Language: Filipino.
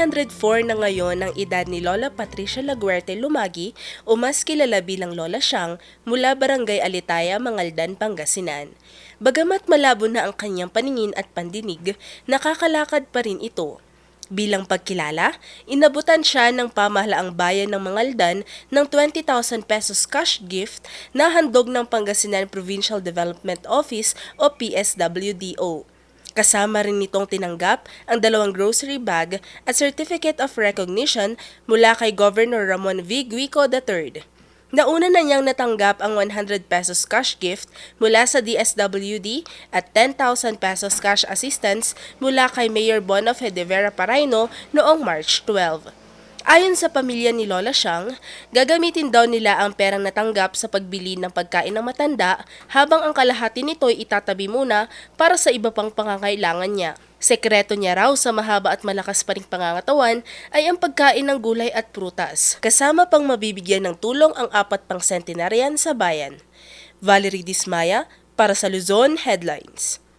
104 na ngayon ang edad ni Lola Patricia Laguerte Lumagi o mas kilala bilang Lola Siyang mula Barangay Alitaya, Mangaldan, Pangasinan. Bagamat malabo na ang kanyang paningin at pandinig, nakakalakad pa rin ito. Bilang pagkilala, inabutan siya ng pamahalaang bayan ng Mangaldan ng 20,000 pesos cash gift na handog ng Pangasinan Provincial Development Office o PSWDO. Kasama rin nitong tinanggap ang dalawang grocery bag at Certificate of Recognition mula kay Governor Ramon V. Guico III. Nauna na niyang natanggap ang 100 pesos cash gift mula sa DSWD at 10,000 pesos cash assistance mula kay Mayor Bonofe de Vera Paraino noong March 12. Ayon sa pamilya ni Lola Siyang, gagamitin daw nila ang perang natanggap sa pagbili ng pagkain ng matanda habang ang kalahati nito'y itatabi muna para sa iba pang pangangailangan niya. Sekreto niya raw sa mahaba at malakas pa ring pangangatawan ay ang pagkain ng gulay at prutas, kasama pang mabibigyan ng tulong ang apat pang centenarian sa bayan. Valerie Dismaya para sa Luzon Headlines.